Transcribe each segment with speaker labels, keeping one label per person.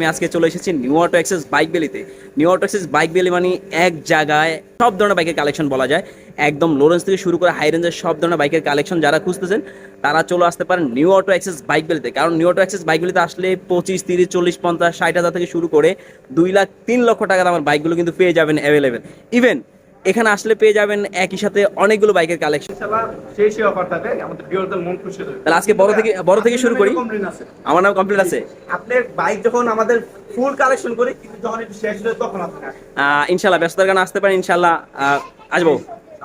Speaker 1: আমি আজকে চলে এসেছি new auto access bike বেলিতে new auto access bike valley মানে এক জায়গায় সব ধরনের বাইকের কালেকশন বলা যায়। একদম লোরেন্স থেকে শুরু করে হাই রেঞ্জের সব ধরনের বাইকের কালেকশন যারা খুঁজতেছেন, তারা চলে আসতে পারেন নিউ অটো এক্সেস বাইক বেলিতে কারণ নিউ অটো এক্সেস বাইক বেলিতে আসলে পঁচিশ, তিরিশ, চল্লিশ, পঞ্চাশ, ষাট হাজার থেকে শুরু করে দুই লাখ, তিন লক্ষ টাকার আমার বাইকগুলো কিন্তু পেয়ে যাবেন অ্যাভেলেবেল ইভেন এখানে আসলে পেয়ে যাবেন একই সাথে অনেকগুলো বাইকের কালেকশন
Speaker 2: ইনশাআল্লাহ অফার আমাদের ভিউয়ারদের মন খুশি হবে
Speaker 1: তাহলে আজকে বড় থেকে বড় থেকে শুরু করি। আমার নাম কমপ্লিট আছে।
Speaker 2: আপনার বাইক যখন আমাদের ফুল কালেকশন করি কিন্তু যখন একটু শেষ হয়ে তখন আপনি
Speaker 1: ইনশাল্লাহ ব্যস্ততার কারণে আসতে পারেন ইনশাআল্লাহ আসব।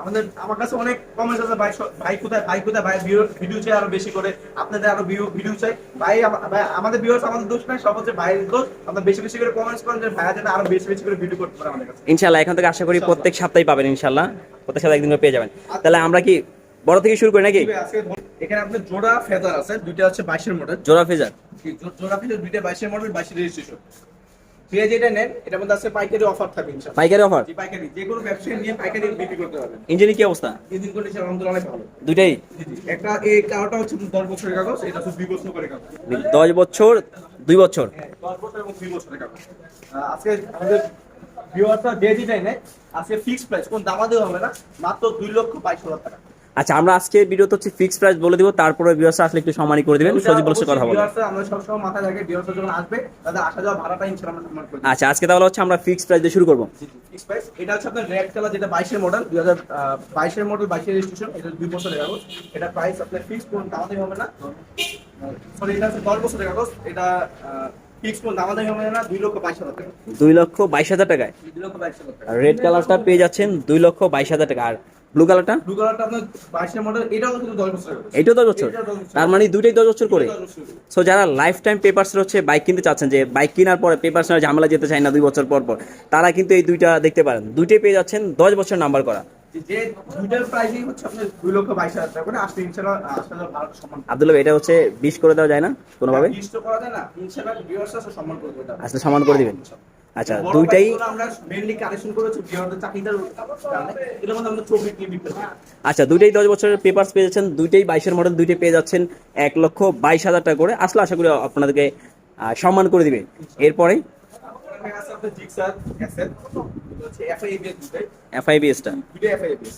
Speaker 2: আমাদের আমার কাছে অনেক কমেন্টস আছে ভাই ভাই কোথায় ভাই কোথায়? ভাই ভিডিও চাই আরও বেশি করে। আপনাদের আরও ভিডিও চাই। ভাই আমাদের ভিউয়ার্স আমাদের দোষ নাই সব হচ্ছে ভাইয়ের দোষ। আপনারা বেশি বেশি করে কমেন্টস করেন যে ভাইয়া যেন আরও বেশি বেশি করে ভিডিও করতে পারে আমাদের কাছে।
Speaker 1: ইনশাল্লাহ এখন থেকে আশা করি প্রত্যেক সপ্তাহে পাবেন ইনশাল্লাহ। প্রত্যেক সপ্তাহে একদিন করে পেয়ে যাবেন। তাহলে আমরা কি বড় থেকে শুরু করি নাকি?
Speaker 2: এখানে আপনার জোড়া ফেদার আছে দুইটা হচ্ছে বাইশের মডেল
Speaker 1: জোড়া ফেজার।
Speaker 2: জোড়া ফেদার দুইটা বাইশের মডেল বাইশের রেজিস্ট্রেশন যে যেটা নেন এটার মধ্যে আছে পাইকারি অফার থাকবে ইনশাআল্লাহ।
Speaker 1: পাইকারি অফার
Speaker 2: জি পাইকারি। যে কোনো ব্যবসায়ী নিয়ে পাইকারি বিক্রি করতে পারবেন।
Speaker 1: ইঞ্জিনের কি অবস্থা?
Speaker 2: ইঞ্জিন কন্ডিশন আলহামদুলিল্লাহ অনেক ভালো।
Speaker 1: দুইটাই?
Speaker 2: একটা এই কারটা হচ্ছে দশ বছরের কাগজ এটা হচ্ছে দুই বছর করে কাগজ।
Speaker 1: দশ বছর দুই বছর?
Speaker 2: হ্যাঁ, দশ বছর এবং দুই বছরের কাগজ। আজকে আমাদের ভিউয়ারটা যে যেটাই নেয় আজকে ফিক্সড প্রাইস কোন দামা দেওয়া হবে না। মাত্র দুই লক্ষ বাইশ হাজার টাকা।
Speaker 1: আচ্ছা আমরা আজকে ভিডিওতে হচ্ছে ফিক্স প্রাইস বলে দিব তারপরে ভিউয়ার্স আসলে একটু সম্মানই করে দিবেন সজীব বলছে কথা
Speaker 2: ভিউয়ার্সরা আমরা সবসময় মাথায় রাখি ভিউয়ার্সরা যখন আসবে আসা যাওয়া ভাড়াটা ইনশাআল্লাহ আমরা সম্মান করে।
Speaker 1: আচ্ছা আজকে তাহলে হচ্ছে আমরা ফিক্স প্রাইস দিয়ে শুরু করব।
Speaker 2: ফিক্স প্রাইস এটা হচ্ছে আপনার রেড কালার যেটা বাইশের মডেল দুই হাজার বাইশের মডেল বাইশের রেজিস্ট্রেশন এটা দুই বছরের কাগজ এটা প্রাইস আপনার ফিক্স কোন দামাদামি হবে না। সরি এটা হচ্ছে দশ বছরের কাগজ এটা দুই লক্ষ বাইশ হাজার
Speaker 1: টাকায়। রেড কালারটা পেয়ে যাচ্ছেন দুই লক্ষ বাইশ হাজার টাকা। আর ব্লু কালারটা
Speaker 2: ব্লু কালারটা আপনার বাইশের মডেল এটাও কিন্তু দশ বছরের কাগজ
Speaker 1: এইটাও দশ বছর?
Speaker 2: এটাও দশ বছর।
Speaker 1: তার মানে দুইটাই দশ বছর করে? সো যারা লাইফ টাইম পেপারসের হচ্ছে বাইক কিনতে চাচ্ছেন যে বাইক কেনার পরে পেপারস না ঝামেলা যেতে চায় না দুই বছর পর পর তারা কিন্তু এই দুইটা দেখতে পারেন। দুইটাই পেয়ে যাচ্ছেন দশ বছর নাম্বার করা।
Speaker 2: যে- যে দুইটার প্রাইসই হচ্ছে আপনার দুই লক্ষ বাইশ হাজার টাকা করে আসলে ইনশাল্লাহ আসলে ভারত সম্মান
Speaker 1: আব্দুল্লাহ এটা হচ্ছে বিশ করে দেওয়া যায় না কোনোভাবে?
Speaker 2: ভিউয়ার্সরা সম্মান
Speaker 1: সমান করে দিবেন। আচ্ছা দুইটাই আচ্ছা দুইটাই দশ বছরের পেপারস পেয়ে যাচ্ছেন দুইটাই বাইশের মডেল দুইটাই পেয়ে যাচ্ছেন এক লক্ষ বাইশ হাজার টাকা করে আসলে আশা করি আপনাদেরকে সম্মান করে দিবে এরপরে এফআইবিএসটা
Speaker 2: এফআইবিএস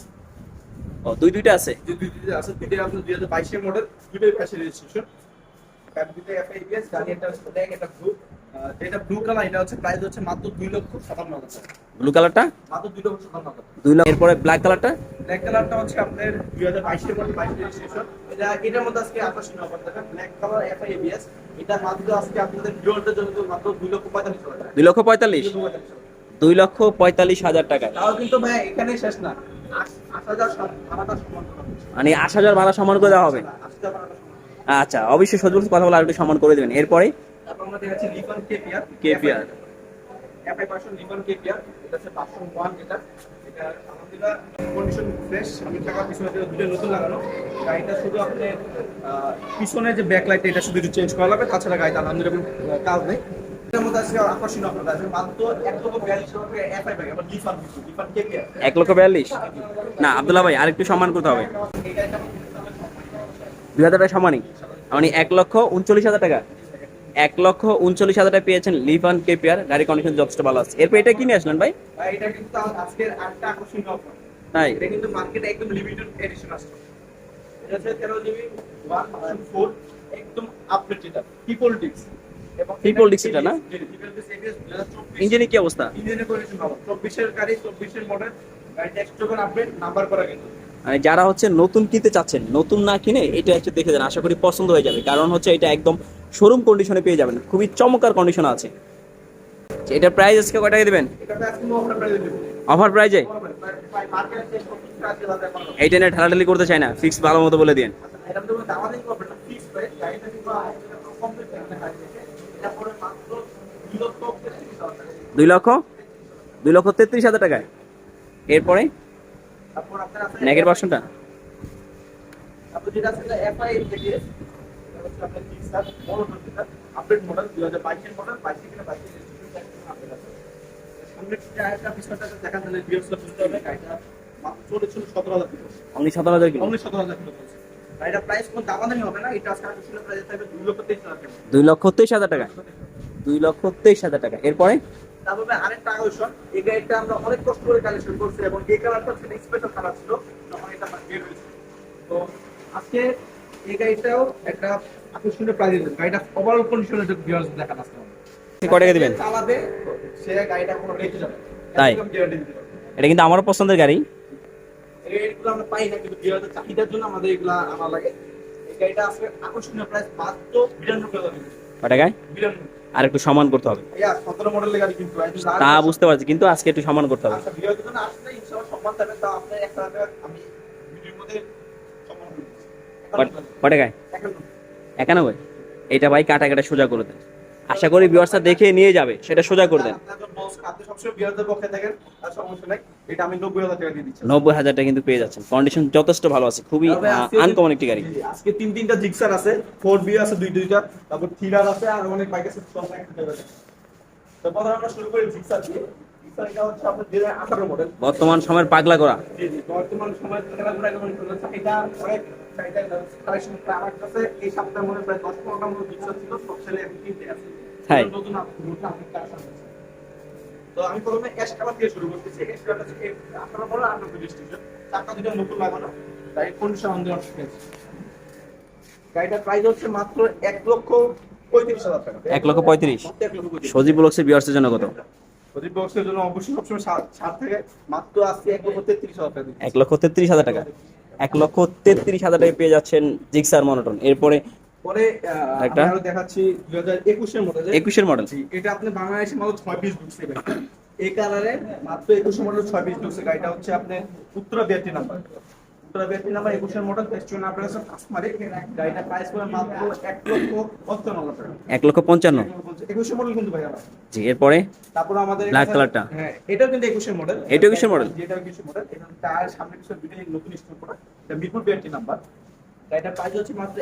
Speaker 1: ও দুই দুইটা আছে
Speaker 2: দুই দুইটা আছে দুইটাই আপনার দুই হাজার বাইশের মডেল দুটাই ফ্যাশন রেজিস্ট্রেশন দুটাই এফআইবিএস গাড়ি একটা একটা ব্লু যেটা ব্লু কালার এটা হচ্ছে প্রাইস হচ্ছে মাত্র দুই লক্ষ সাতান্ন হাজার
Speaker 1: ব্লু কালারটা
Speaker 2: মাত্র দুই লক্ষ হাজার টাকা।
Speaker 1: লক্ষ। এরপরে ব্ল্যাক কালারটা
Speaker 2: ব্ল্যাক কালারটা হচ্ছে আপনার দুই হাজার বাইশের মডেল রেজিস্ট্রেশন এটা এটার মধ্যে আজকে আকর্ষণীয় অফার ব্ল্যাক কালার এফআইবিএস এটা মাত্র আজকে আপনাদের ভিউয়ারদের জন্য মাত্র দুই লক্ষ পঁয়তাল্লিশ হাজার টাকা।
Speaker 1: লক্ষ পঁয়তাল্লিশ?
Speaker 2: দুই লক্ষ পঁয়তাল্লিশ হাজার।
Speaker 1: দুই লক্ষ পঁয়তাল্লিশ হাজার টাকায়।
Speaker 2: তাও কিন্তু ভাই এখানে শেষ না। ভাড়াটা সমান
Speaker 1: মানে আট হাজার ভাড়া সমান করে দেওয়া হবে। আচ্ছা অবশ্যই সজল কথা বলে আর একটু সমান করে দেবেন। এরপরে
Speaker 2: তারপর আমরা দেখাচ্ছি লিফন কেপিআর
Speaker 1: KPR
Speaker 2: এফআই পার্সন লিফন কেপিআর এটা হচ্ছে পাঁচশো ওয়ান এটা এটা আলহামদুলিল্লাহ কন্ডিশন ফ্রেশ আমি টাকা পিছনে দিয়ে দুটো নতুন লাগানো। গাড়িটা শুধু আপনি পিছনে যে ব্যাকলাইট এটা শুধু একটু চেঞ্জ করা লাগবে। তাছাড়া গাড়িটা আলহামদুলিল্লাহ কাজ নেই। এক লক্ষ বিয়াল্লিশ
Speaker 1: না আবদুল্লাহ ভাই আরেকটু সম্মান করতে হবে। দুই হাজার টাকা মানে এক লক্ষ উনচল্লিশ হাজার টাকা। এক লক্ষ উনচল্লিশ হাজার টাকা পেয়েছেন লিভান কেপিয়ার গাড়ি কন্ডিশন যথেষ্ট ভালো আছে। এরপর এটা কিনে আসলেন ভাই?
Speaker 2: এটা কিন্তু আজকের আটটা আকর্ষণীয় অফার
Speaker 1: তাই?
Speaker 2: এটা কিন্তু মার্কেটে একদম লিমিটেড এডিশন আসছে। এটা হচ্ছে তেরো জিবি ওয়ান ফোর একদম আপডেট যেটা পিপল ডিক্স এবং
Speaker 1: Triple এটা না?
Speaker 2: ট্রিপল ডিক্স এবিএস 2024
Speaker 1: ইঞ্জিনের কি অবস্থা?
Speaker 2: ইঞ্জিনের কন্ডিশন ভালো। 24 গাড়ি 24 এর মডেল গাড়িটা একটু আপডেট নাম্বার করা কিন্তু।
Speaker 1: যারা হচ্ছে নতুন কিনতে চাচ্ছেন, নতুন না কিনে এটা হচ্ছে দেখে যান, আশা করি পছন্দ হয়ে যাবে। কারণ হচ্ছে এটা একদম শোরুম কন্ডিশনে পেয়ে যাবেন। খুবই চমৎকার কন্ডিশন আছে। এটার প্রাইস আজকে কয় টাকা দেবেন?
Speaker 2: এটা অফার
Speaker 1: প্রাইজে এইটা নিয়ে ঢালাঢালি করতে চাই না ফিক্স ভালো মতো বলে দিন
Speaker 2: এটা তো আমাদের করবে না ফিক্স প্রাইস গাড়িটা কিন্তু কমপ্লিট একটা গাড়ি থেকে এটা পরে মাত্র 2 লক্ষ 35 হাজার টাকা
Speaker 1: দুই লক্ষ? দুই লক্ষ তেত্রিশ হাজার টাকায়। এরপরে?
Speaker 2: তারপর আছে
Speaker 1: ন্যাগের ভার্সনটা
Speaker 2: তারপর যেটা আছে এফআই থেকে হচ্ছে মডেল যেটা আপডেট মডেল 2022 এর মডেল 22 থেকে 22 এর রেজিস্ট্রেশন আপডেট আছে সামনে টায়ারটা পিছনটা দেখা বুঝতে হবে। গাড়িটা মাত্র চলে ছিল 17000 কিলো।
Speaker 1: অনলি সতেরো হাজার কিলো?
Speaker 2: অনলি 17000 কিলো গাড়িটা প্রাইস কোন দামাদামি হবে না এটা আজকে আসলে প্রাইস থাকবে 2 লক্ষ 23 হাজার টাকা।
Speaker 1: দুই লক্ষ তেইশ হাজার টাকা। দুই লক্ষ তেইশ হাজার টাকা। এরপরে?
Speaker 2: তারপরে আরেকটা আকর্ষণ এই গাড়িটা আমরা অনেক কষ্ট করে কালেকশন করছি এবং এই কালারটা ছিল স্পেশাল কালার ছিল তখন এটা আমার বের হয়েছে। তো আজকে এই গাড়িটাও একটা আকর্ষণীয় দিয়েছে। গাড়িটা ওভারঅল কন্ডিশনে ভিউয়ার্স দেখান হবে
Speaker 1: কয় টাকা দিবেন?
Speaker 2: চালাবে সে গাড়িটা কোনো রেখে যাবে
Speaker 1: তাই? এটা কিন্তু আমারও পছন্দের গাড়ি।
Speaker 2: গাড়িগুলো আমরা পাই না কিন্তু ভিউয়ারদের চাহিদার জন্য আমাদের এগুলা আনা লাগে। এই গাড়িটা আজকে আকর্ষণীয় প্রাইস মাত্র বিরানব্বই হাজার
Speaker 1: কয় টাকায় আর একটু সমান করতে হবে। তা বুঝতে পারছি কিন্তু আজকে একটু সমান করতে হবে।
Speaker 2: আচ্ছা
Speaker 1: টাকায় একানব্বই? এইটা ভাই কাটা কাটা সোজা করে দেন। আশা করি ভিউয়ার্সটা দেখে নিয়ে যাবে সেটা সোজা করে দেন।
Speaker 2: আপনি এটা আমি নব্বই হাজার টাকা দিয়ে দিচ্ছি।
Speaker 1: নব্বই হাজার টাকা কিন্তু পেয়ে যাচ্ছেন। কন্ডিশন যথেষ্ট ভালো আছে। খুবই আনকমন একটি গাড়ি।
Speaker 2: আজকে তিন তিনটা জিক্সার আছে ফোর বি আছে দুই দুইটা তারপর থ্রিলার আছে আর অনেক বাইক আছে সব বাইক আছে। তো প্রথমে আমরা শুরু করি জিক্সার দিয়ে। এটা
Speaker 1: বর্তমান সময়ের পাগলা করা
Speaker 2: জি জি বর্তমান সময় খেলাধুলা এবং চাহিদা অনেক চাহিদা কালেকশন আমার কাছে এই সপ্তাহের মধ্যে প্রায় দশ পনেরোটা মতো জিক্সার ছিল সব ছেলে এখন কিনতে আছে
Speaker 1: তাই?
Speaker 2: নতুন আপ- নতুন আপডেট কালেকশন তো আমি প্রথমে অ্যাশ কালার দিয়ে শুরু করতেছি। অ্যাশ কালারটা হচ্ছে আঠারো মডেল আঠারো রেজিস্ট্রেশন চারটা দুটো নতুন লাগানো গাড়ি কন্ডিশন আমাদের অনেক গাড়িটার প্রাইস হচ্ছে মাত্র এক লক্ষ পঁয়ত্রিশ হাজার টাকা।
Speaker 1: এক লক্ষ পঁয়ত্রিশ। সজীব জন্য কত?
Speaker 2: বক্সের জন্য অবশ্যই সবসময় থাকে মাত্র আজকে এক লক্ষ তেত্রিশ হাজার টাকা
Speaker 1: এক লক্ষ তেত্রিশ হাজার টাকা। এক লক্ষ তেত্রিশ হাজার টাকা পেয়ে যাচ্ছেন জিক্সার মনোটন এরপরে
Speaker 2: পরে
Speaker 1: একটা?
Speaker 2: আরও দেখাচ্ছি দুই হাজার একুশের মডেল
Speaker 1: একুশের মডেল।
Speaker 2: এটা আপনি বাংলাদেশে মাত্র ছয় পিস ঢুকছে ভাই। এই কালারে মাত্র একুশের মডেল ছয় পিস ঢুকছে গাড়িটা হচ্ছে আপনি উত্তরা বিয়ারটি নাম্বার উত্তরা বিয়ারটি নাম্বার একুশের মডেল পেস্টন আপনার কাছে কাস্টমারে গাড়িটা প্রাইস মাত্র এক লক্ষ পঞ্চান্ন হাজার টাকা।
Speaker 1: লক্ষ পঞ্চান্ন?
Speaker 2: একুশের মডেল কিন্তু ভাই
Speaker 1: জি এরপরে?
Speaker 2: তারপর আমাদের এখানে-
Speaker 1: কালারটা?
Speaker 2: হ্যাঁ এটাও কিন্তু একুশের মডেল
Speaker 1: এটাও 21 মডেল?
Speaker 2: যেটা একুশের মডেল এটা টায়ার সামনে পিছনে দুটোই নতুন স্টোর করা এটা মিরপুর নাম্বার গাড়িটার প্রাইস হচ্ছে মাত্র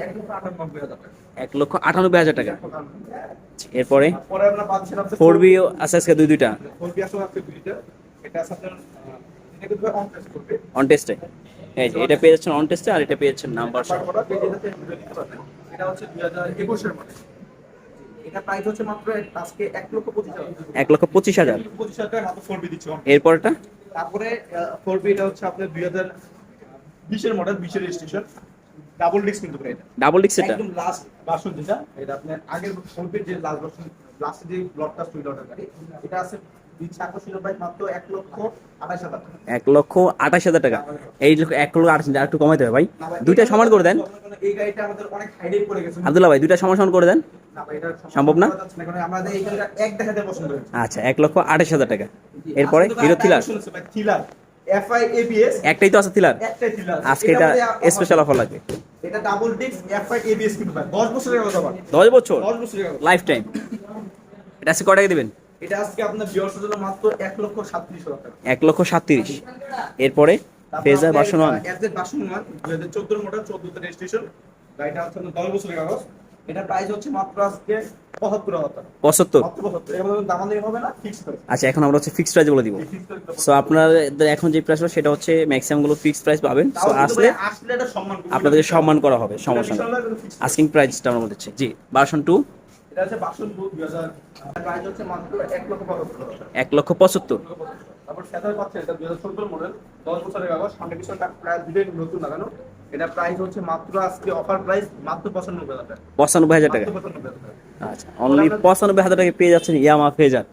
Speaker 2: এক লক্ষ আটানব্বই হাজার টাকা।
Speaker 1: লক্ষ এরপরে
Speaker 2: পরে আমরা পাচ্ছেন আপনার
Speaker 1: ফোর বি আছে আজকে দুই দুইটা।
Speaker 2: ফোর বি আসলে দুইটা। এটা আছে আপনার এটা কিন্তু অন টেস্ট করবে।
Speaker 1: অন টেস্টে এই যে এটা পেয়ে যাচ্ছেন অন টেস্টে আর এটা পেয়ে যাচ্ছেন নাম্বার
Speaker 2: হচ্ছে মডেল এটা প্রাইস হচ্ছে মাত্র আজকে লক্ষ টাকা মাত্র দিচ্ছে
Speaker 1: এরপরটা?
Speaker 2: তারপরে ফোর বি এটা হচ্ছে আপনার দুই হাজার বিশের মডেল বিশের রেজিস্ট্রেশন ডাবল ডিস্ক কিন্তু এটা।
Speaker 1: ডাবল ডিক্স এটা?
Speaker 2: একদম লাস্ট ভার্সন যেটা এটা আপনার আগের যে লাস্ট ভার্সন লাস্টে যে ব্লকটা এটা আছে এক লক্ষ আঠাশ হাজার টাকা।
Speaker 1: এই এক লক্ষ আঠাশ হাজার একটু কমাইতে হবে ভাই। দুইটা সমান করে দেন। আব্দুল্লাহ ভাই দুইটা সমান সমান করে দেন। সম্ভব না? আচ্ছা এক লক্ষ আঠাশ হাজার টাকা। এরপরে Hero Thriller
Speaker 2: Thriller FI ABS
Speaker 1: একটাই তো আছে থ্রিলার
Speaker 2: একটাই থ্রিলার
Speaker 1: আজকে এটা স্পেশাল অফার লাগবে।
Speaker 2: এটা ডাবল ডিস্ক এফআই এবিএস কিন্তু ভাই 10 বছরের কথা আবার
Speaker 1: দশ বছর?
Speaker 2: 10 বছরের
Speaker 1: লাইফ টাইম এটা আজকে কয় টাকা দিবেন?
Speaker 2: এটা আজকে আপনার ভিউয়ার্সের জন্য মাত্র 1 লক্ষ 37 হাজার টাকা।
Speaker 1: এক লক্ষ সাতত্রিশ। এরপরে Fazer version one.
Speaker 2: FZ version one 2014 model 14 তে রেজিস্ট্রেশন গাড়িটা হচ্ছে আপনার 10 বছরের কাগজ। এটা প্রাইস হচ্ছে মাত্র আজকে 75 হাজার টাকা
Speaker 1: পঁচাত্তর?
Speaker 2: মাত্র 75 এর মধ্যে দামাদামি হবে না ফিক্স প্রাইস
Speaker 1: আচ্ছা এখন আমরা হচ্ছে ফিক্সড প্রাইস বলে দিব। সো আপনাদের এখন যে প্রাইস সেটা হচ্ছে ম্যাক্সিমামগুলো ফিক্সড প্রাইস পাবেন। সো আসলে
Speaker 2: সম্মান
Speaker 1: করা হবে সমস্যা। আস্কিং প্রাইসটা আমরা বলতেছি জি ভার্সন টু
Speaker 2: এটা হচ্ছে বাসন দুধ 2000 প্রাইস হচ্ছে মাত্র 1 লক্ষ 75 হাজার। টাকা।
Speaker 1: এক লক্ষ পঁচাত্তর।
Speaker 2: তারপর ফেদার পাচ্ছে এটা 2014 মডেল 10 বছরের কাগজ সামনে পিছনে প্রায় নতুন লাগানো। এটা প্রাইস হচ্ছে মাত্র আজকে অফার প্রাইস মাত্র 95000 টাকা।
Speaker 1: পঁচানব্বই হাজার টাকা।
Speaker 2: মাত্র 95 হাজার টাকা।
Speaker 1: আচ্ছা অনলি পঁচানব্বই হাজার টাকা পেয়ে যাচ্ছেন ইয়ামা ফেজার